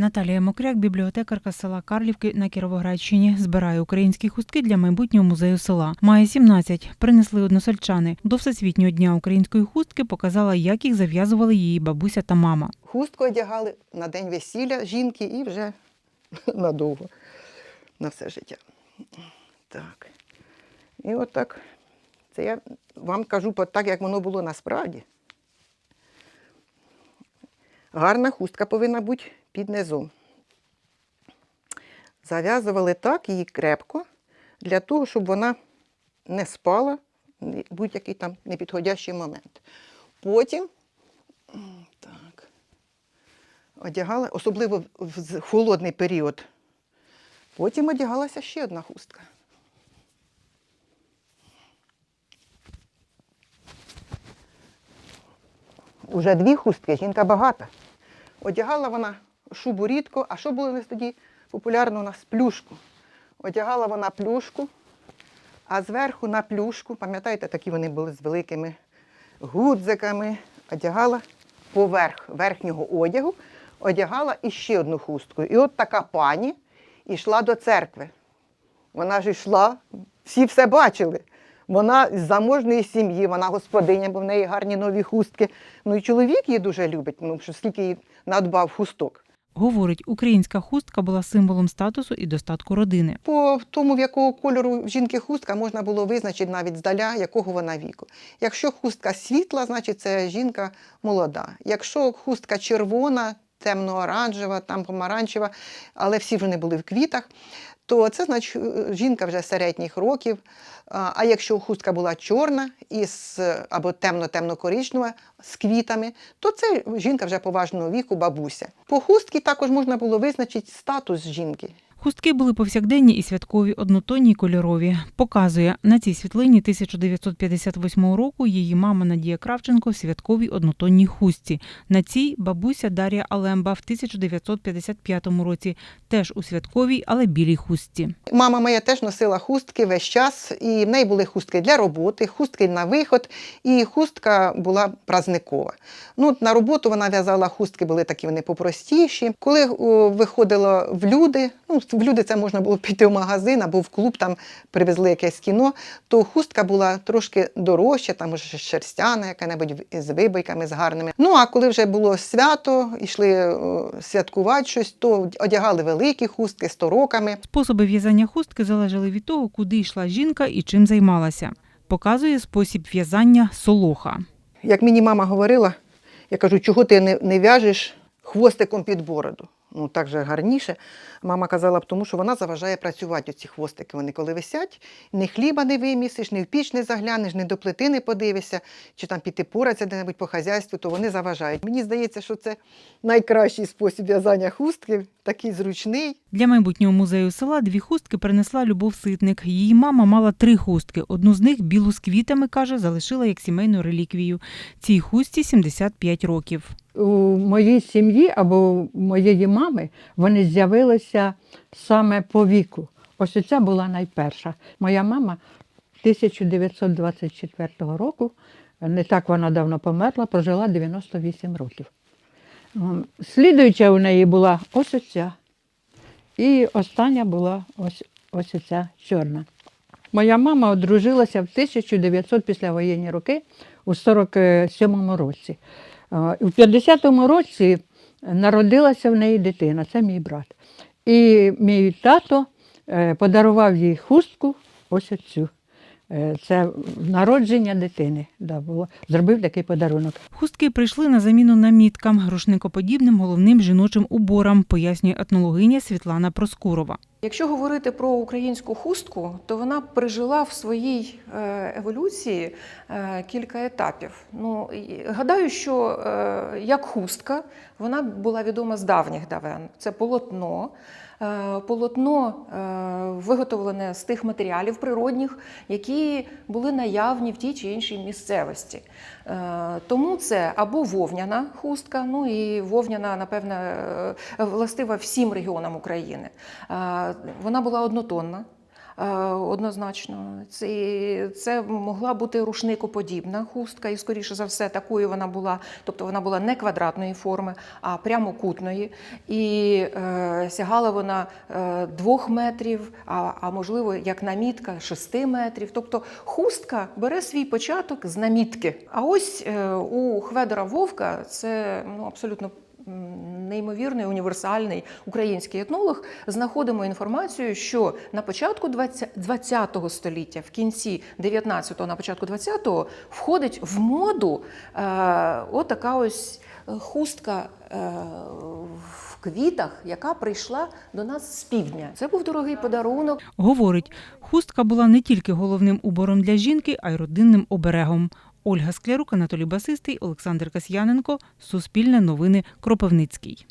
Наталія Мокряк, бібліотекарка села Карлівки на Кіровоградщині, збирає українські хустки для майбутнього музею села. Має 17. Принесли односельчани. До Всесвітнього дня української хустки показала, як їх зав'язували її бабуся та мама. Хустку одягали на день весілля жінки і вже надовго, на все життя. Так. І от так. Це я вам кажу так, як воно було насправді. Гарна хустка повинна бути під низом. Зав'язували так її крепко, для того, щоб вона не спала будь-який там непідходящий момент. Потім так, одягала, особливо в холодний період. Потім одягалася ще одна хустка. Уже дві хустки, жінка багата. Одягала вона шубу рідко, а що було у нас тоді популярно у нас плюшку. Одягала вона плюшку, а зверху на плюшку, пам'ятаєте, такі вони були з великими гудзиками, одягала поверх верхнього одягу, одягала іще одну хустку. І от така пані йшла до церкви. Вона ж йшла, всі все бачили. Вона з заможної сім'ї, вона господиня, бо в неї гарні нові хустки. Ну і чоловік її дуже любить, ну що скільки їй надбав хусток. Говорить, українська хустка була символом статусу і достатку родини. По тому, в якого кольору жінки хустка, можна було визначити навіть здаля, якого вона віку. Якщо хустка світла, значить це жінка молода. Якщо хустка червона, темно-оранжева, там помаранчева, але всі вони були в квітах, то це значить е, жінка вже середніх років. А якщо хустка була чорна із, або темно-темно-коричнева з квітами, то це жінка вже поважного віку, бабуся. По хустці також можна було визначити статус жінки. Хустки були повсякденні і святкові, однотонні й кольорові. Показує, на цій світлині 1958 року її мама Надія Кравченко в святковій однотонній хустці. На цій бабуся Дар'я Алемба в 1955 році, теж у святковій, але білій хустці. Мама моя теж носила хустки весь час, і в неї були хустки для роботи, хустки на виход, і хустка була празникова. Ну, на роботу вона в'язала хустки, були такі вони попростіші. Коли виходила в люди, ну, в люди це можна було піти в магазин або в клуб, там привезли якесь кіно, то хустка була трошки дорожча, там може шерстяна, яка-небудь з вибойками, з гарними. Ну а коли вже було свято, йшли святкувати щось, то одягали великі хустки з тороками. Способи в'язання хустки залежали від того, куди йшла жінка і чим займалася. Показує спосіб в'язання солоха. Як мені мама говорила, я кажу, чого ти не, не в'яжеш хвостиком під бороду? Ну, так же гарніше. Мама казала б тому, що вона заважає працювати оці хвостики. Вони коли висять, ні хліба не вимісиш, ні в піч не заглянеш, ні до плити не подивишся, чи там піти поратися де-небудь по хазяйству, то вони заважають. Мені здається, що це найкращий спосіб в'язання хустки, такий зручний. Для майбутнього музею села дві хустки принесла Любов Ситник. Її мама мала три хустки. Одну з них білу з квітами, каже, залишила як сімейну реліквію. Цій хустці 75 років. У моїй сім'ї або у моєї мами вони з'явилися саме по віку. Ось ця була найперша. Моя мама 1924 року, не так вона давно померла, прожила 98 років. Слідуюча у неї була ось оця. І остання була ось, ось ця чорна. Моя мама одружилася в 1900 післявоєнні роки у 47-му році. У 50-му році народилася в неї дитина, це мій брат. І мій тато е, подарував їй хустку, ось оцю. Е, Це народження дитини. Да, було. Зробив такий подарунок. Хустки прийшли на заміну наміткам, рушникоподібним головним жіночим уборам, пояснює етнологиня Світлана Проскурова. Якщо говорити про українську хустку, то вона пережила в своїй е, еволюції е, кілька етапів. Ну, гадаю, що е, як хустка вона була відома з давніх давен. Це полотно. Полотно виготовлене з тих матеріалів природних, які були наявні в тій чи іншій місцевості. Е, Тому це або вовняна хустка, ну і вовняна, напевне, е, властива всім регіонам України. Е, Вона була однотонна. Е, однозначно. Це, це могла бути рушникоподібна хустка, і, скоріше за все, такою вона була. Тобто вона була не квадратної форми, а прямокутної. І е, сягала вона е, двох метрів, а, а можливо, як намітка, шести метрів. Тобто хустка бере свій початок з намітки. А ось е, у Хведора Вовка це ну, абсолютно неймовірний універсальний український етнолог. Знаходимо інформацію, що на початку 20 го століття, в кінці 19-го, на початку 20-го входить в моду е, отака ось е, хустка. Е, квітах, яка прийшла до нас з півдня. Це був дорогий подарунок. Говорить, хустка була не тільки головним убором для жінки, а й родинним оберегом. Ольга Склярук, Анатолій Басистий, Олександр Касьяненко, Суспільне новини, Кропивницький.